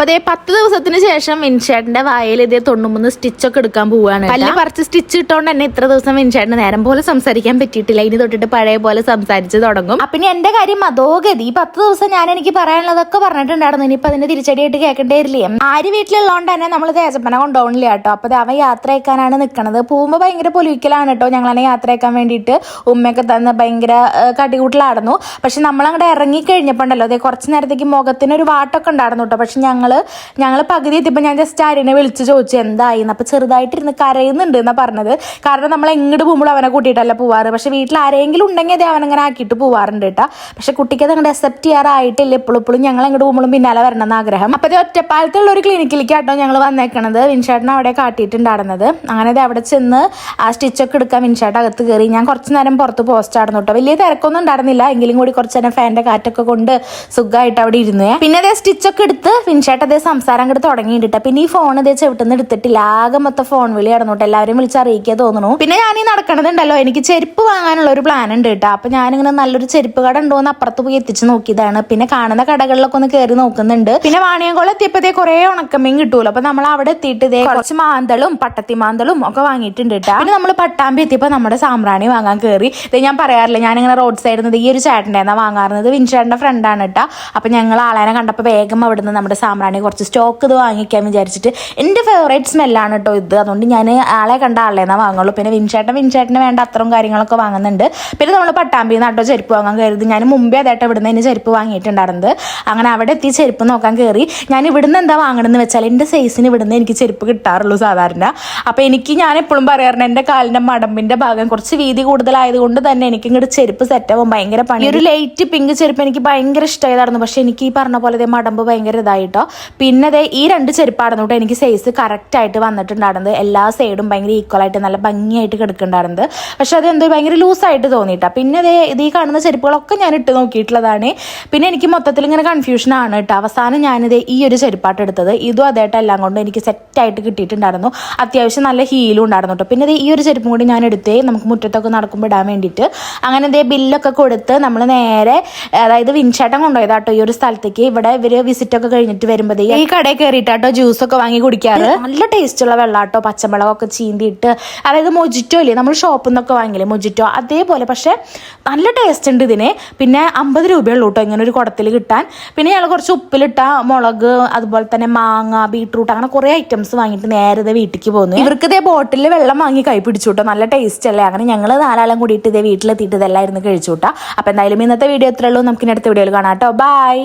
അപ്പൊ അതേ പത്ത് ദിവസത്തിന് ശേഷം മിൻഷേട്ടന്റെ വായിൽ ഇതേ തൊണ്ണുമൂന്ന് സ്റ്റിച്ച് ഒക്കെ എടുക്കാൻ പോവുകയാണ് പല്ല് പറിച്ച് സ്റ്റിച്ച് ഇട്ടോണ്ട് തന്നെ ഇത്ര ദിവസം മിൻഷേട്ടന് നേരം പോലെ സംസാരിക്കാൻ പറ്റിയിട്ടില്ല. ഇനി തൊട്ടിട്ട് പഴയ പോലെ സംസാരിച്ച് തുടങ്ങും. അപ്പൊ ഇനി എന്റെ കാര്യം അതോഗതി ഈ പത്ത് ദിവസം ഞാൻ എനിക്ക് പറയാനുള്ളതൊക്കെ പറഞ്ഞിട്ടുണ്ടായിരുന്നു. ഇനിയിപ്പൊ അതിന്റെ തിരിച്ചടിയായിട്ട് കേൾക്കേണ്ടി വരില്ലേ? ആര് വീട്ടിലുള്ളതുകൊണ്ട് തന്നെ നമ്മൾ തേജപ്പന കൊണ്ടുപോകണില്ല കേട്ടോ. അപ്പൊ അവൻ യാത്ര അയക്കാനാണ് നിൽക്കുന്നത് പോകുമ്പോൾ ഭയങ്കര പൊലിക്കലാണ് കേട്ടോ. ഞങ്ങളെ യാത്ര അയക്കാൻ വേണ്ടിയിട്ട് ഉമ്മയൊക്കെ തന്ന് ഭയങ്കര കടികൂട്ടിലായിരുന്നു പക്ഷെ നമ്മൾ അങ്ങോട്ട് ഇറങ്ങി കഴിഞ്ഞപ്പോണ്ടല്ലോ അതെ കുറച്ച് നേരത്തേക്ക് മുഖത്തിന് ഒരു വാട്ടൊക്കെ ഉണ്ടായിരുന്നു കേട്ടോ. പക്ഷെ ഞങ്ങൾ ഞങ്ങൾ പകുതി എത്തിയപ്പോൾ ഞാൻ ജസ്റ്റ് ആര്യനെ വിളിച്ച് ചോദിച്ചു എന്തായി അപ്പോൾ ചെറുതായിട്ടിരുന്ന് കരയുന്നുണ്ട് എന്നാണ് പറഞ്ഞത്. കാരണം നമ്മൾ എങ്ങോട്ട് പോകുമ്പോൾ അവനെ കൂട്ടിയിട്ടല്ല പോവാറ്. പക്ഷേ വീട്ടിൽ ആരെങ്കിലും ഉണ്ടെങ്കിൽ അതേ അവനങ്ങനെ ആക്കിയിട്ട് പോവാറുണ്ട് കേട്ടോ. പക്ഷെ കുട്ടിക്ക് അത് അങ്ങോട്ട് അക്സെപ്റ്റ് ചെയ്യാറായിട്ടില്ല. എപ്പോഴും എപ്പോഴും ഞങ്ങൾ അങ്ങോട്ട് പോകുമ്പോഴും പിന്നാലെ വരണം എന്ന് ആഗ്രഹം. അപ്പോൾ ഇത് ഒറ്റപ്പാലത്തുള്ള ഒരു ക്ലിനിക്കിലേക്കാട്ടോ ഞങ്ങൾ വന്നേക്കണത്. വിൻഷേട്ടനെ അവിടെ കാട്ടിയിട്ടുണ്ടായിരുന്നത്. അങ്ങനെ അത് അവിടെ ചെന്ന് ആ സ്റ്റിച്ചൊക്കെ എടുക്കാൻ വിൻഷേട്ട് അകത്ത് കയറി ഞാൻ കുറച്ച് നേരം പുറത്ത് പോസ്റ്റ് ആയിരുന്നു കേട്ടോ. വലിയ തിരക്കൊന്നും ഉണ്ടായിരുന്നില്ല. എങ്കിലും കൂടി കുറച്ച് നേരം ഫാന്റെ കാറ്റൊക്കെ കൊണ്ട് സുഖമായിട്ട് അവിടെ ഇരുന്നേ. പിന്നെ അതേ സ്റ്റിച്ചൊക്കെ എടുത്ത് വിൻഷേട്ട് അതേ സംസാരം അങ്ങോട്ട് തുടങ്ങിയിട്ടാ പിന്നെ ഈ ഫോൺ ഇതേ ചെവിട്ടുന്ന് എടുത്തിട്ടില്ല. ആകെ മൊത്തം ഫോൺ വിളി നടന്നോട്ടെ. എല്ലാവരും വിളിച്ച് അറിയിക്കുക തോന്നുന്നു പിന്നെ ഞാൻ ഈ നടക്കണതുണ്ടല്ലോ. എനിക്ക് ചെരുപ്പ് വാങ്ങാനുള്ള ഒരു പ്ലാൻ ഉണ്ട് കേട്ടോ അപ്പൊ ഞാനിങ്ങനെ നല്ലൊരു ചെരുപ്പ് കട ഉണ്ടോ എന്ന് അപ്പുറത്ത് പോയി എത്തിച്ച് നോക്കിയതാണ്. പിന്നെ കാണുന്ന കടകളിലൊക്കെ ഒന്ന് കയറി നോക്കുന്നുണ്ട്. പിന്നെ വാണിയംകോളം എത്തിയപ്പോഴത്തേ കുറെ ഉണക്കമീൻ കിട്ടുമല്ലോ അപ്പൊ നമ്മൾ അവിടെ എത്തിയിട്ട് ഇതേ കുറച്ച് മാന്തളും പട്ടത്തി മാന്തളും ഒക്കെ വാങ്ങിയിട്ടുണ്ട് കേട്ടോ പിന്നെ നമ്മൾ പട്ടാമ്പി എത്തിയപ്പോൾ നമ്മുടെ സാമ്പ്രാണി വാങ്ങാൻ കയറി ഇത് ഞാൻ പറയാറില്ല ഞാനിങ്ങനെ റോഡ് സൈഡിൽ നിന്ന് ഈ ഒരു ചേട്ടന്റെ വാങ്ങാറുന്നത്. വിൻചേട്ടന്റെ ഫ്രണ്ടാണ് കേട്ടോ അപ്പൊ ഞങ്ങൾ ആളേനെ കണ്ടപ്പോൾ വേഗം അവിടുന്ന് നമ്മുടെ സാമ്പ്രാണി കുറച്ച് സ്റ്റോക്ക് ഇത് വാങ്ങിക്കാൻ വിചാരിച്ചിട്ട്. എന്റെ ഫേവറേറ്റ് സ്മെല്ലാണ് കേട്ടോ ഇത്. അതുകൊണ്ട് ഞാൻ ആളെ കണ്ട ആളെ എന്നാൽ വാങ്ങുള്ളൂ. പിന്നെ വിൻചേട്ടൻ വിൻചേട്ടന് വേണ്ട അത്രയും കാര്യങ്ങളൊക്കെ വാങ്ങുന്നുണ്ട്. പിന്നെ നമ്മൾ പട്ടാമ്പി നാട്ടോ ചെരുപ്പ് വാങ്ങാൻ കരുത്. ഞാൻ മുമ്പേ അതായിട്ട് ഇവിടുന്ന് തന്നെ ചെരുപ്പ് വാങ്ങിയിട്ടുണ്ടായിരുന്നത്. അങ്ങനെ അവിടെ എത്തി ചെരുപ്പ് നോക്കാൻ കയറി ഞാൻ ഇവിടുന്ന് എന്താ വാങ്ങണമെന്ന് വെച്ചാൽ എന്റെ സൈസിന് ഇവിടുന്ന് എനിക്ക് ചെരുപ്പ് കിട്ടാറുള്ളൂ സാധാരണ. അപ്പോൾ എനിക്ക് ഞാൻ എപ്പോഴും പറയാറുണ്ട് എന്റെ കാലിന്റെ മടമ്പിന്റെ ഭാഗം കുറച്ച് വീതി കൂടുതലായതുകൊണ്ട് തന്നെ എനിക്ക് ഇങ്ങോട്ട് ചെരുപ്പ് സെറ്റ് ആവാൻ ഭയങ്കര പണി ഒരു ലൈറ്റ് പിങ്ക് ചെരുപ്പ് എനിക്ക് ഭയങ്കര ഇഷ്ടമായതായിരുന്നു. പക്ഷേ എനിക്ക് ഈ പറഞ്ഞ പോലെ മടമ്പ് ഭയങ്കര ഇതായിട്ടോ പിന്നെ ദേ ഈ രണ്ട് ചെരുപ്പാടുന്ന കൂടെ എനിക്ക് സൈസ് കറക്റ്റായിട്ട് വന്നിട്ടുണ്ടായിരുന്നത്. എല്ലാ സൈഡും ഭയങ്കര ഈക്വൽ ആയിട്ട് നല്ല ഭംഗിയായിട്ട് കിടക്കുന്നുണ്ടായിരുന്നത്. പക്ഷെ അത് എന്തോ ഭയങ്കര ലൂസായിട്ട് തോന്നിയിട്ടാ. പിന്നെ ദേ ഇത് ഈ കാണുന്ന ചെരുപ്പുകളൊക്കെ ഞാൻ ഇട്ട് നോക്കിയിട്ടുള്ളതാണ്. പിന്നെ എനിക്ക് മൊത്തത്തിൽ ഇങ്ങനെ കൺഫ്യൂഷനാണ് കേട്ടോ. അവസാനം ഞാനിത് ഈ ഒരു ചെരുപ്പാട്ട് എടുത്തത്. ഇതും അതേട്ടെല്ലാം കൊണ്ട് എനിക്ക് സെറ്റായിട്ട് കിട്ടിയിട്ടുണ്ടായിരുന്നു. അത്യാവശ്യം നല്ല ഹീലും ഉണ്ടായിരുന്നു കേട്ടോ. പിന്നെ ഈ ഒരു ചെരുപ്പും കൂടി ഞാൻ എടുത്തേ നമുക്ക് മുറ്റത്തൊക്കെ നടക്കുമ്പോൾ ഇടാൻ വേണ്ടിയിട്ട്. അങ്ങനെ ഇതേ ബില്ലൊക്കെ കൊടുത്ത് നമ്മൾ നേരെ അതായത് വിൻചേട്ടൻ കൊണ്ടുപോയതാട്ടോ ഈ ഒരു സ്ഥലത്തേക്ക്. ഇവിടെ ഇവർ വിസിറ്റൊക്കെ കഴിഞ്ഞിട്ട് കഴിഞ്ഞിട്ട് വരുമ്പോഴേ ഈ കടയിൽ കയറിയിട്ടാട്ടോ ജ്യൂസ് ഒക്കെ വാങ്ങി കുടിക്കാറ്. നല്ല ടേസ്റ്റ് ഉള്ള വെള്ളാട്ടോ പച്ചമുളകൊക്കെ ചീന്തിയിട്ട്. അതായത് മൊജിറ്റോ ഇല്ലേ നമ്മൾ ഷോപ്പിൽ നിന്നൊക്കെ വാങ്ങില്ലേ മൊജിറ്റോ? അതേപോലെ പക്ഷെ നല്ല ടേസ്റ്റ് ഉണ്ട് ഇതിന്. പിന്നെ അമ്പത് രൂപയുള്ളൂ കേട്ടോ ഇങ്ങനെ ഒരു കുടത്തിൽ കിട്ടാൻ. പിന്നെ ഞങ്ങൾ കുറച്ച് ഉപ്പിലിട്ട മുളക് അതുപോലെ തന്നെ മാങ്ങ ബീട്രൂട്ട് അങ്ങനെ കുറേ ഐറ്റംസ് വാങ്ങിയിട്ട് നേരത്തെ വീട്ടിലേക്ക് പോകുന്നു ഇവർക്ക് ഇതേ ബോട്ടിൽ വെള്ളം വാങ്ങി കൈ പിടിച്ചു കേട്ടോ നല്ല ടേസ്റ്റ് അല്ലേ? അങ്ങനെ ഞങ്ങൾ നാലാളം കൂടിയിട്ട് ഇതേ വീട്ടിലെത്തിയിട്ട് ഇതെല്ലാം ഇരുന്ന് കഴിച്ചു കേട്ടോ അപ്പോൾ എന്തായാലും ഇന്നത്തെ വീഡിയോ എത്രയുള്ളൂ നമുക്ക് ഇനി അടുത്ത വീഡിയോയിൽ കാണാം കേട്ടോ ബൈ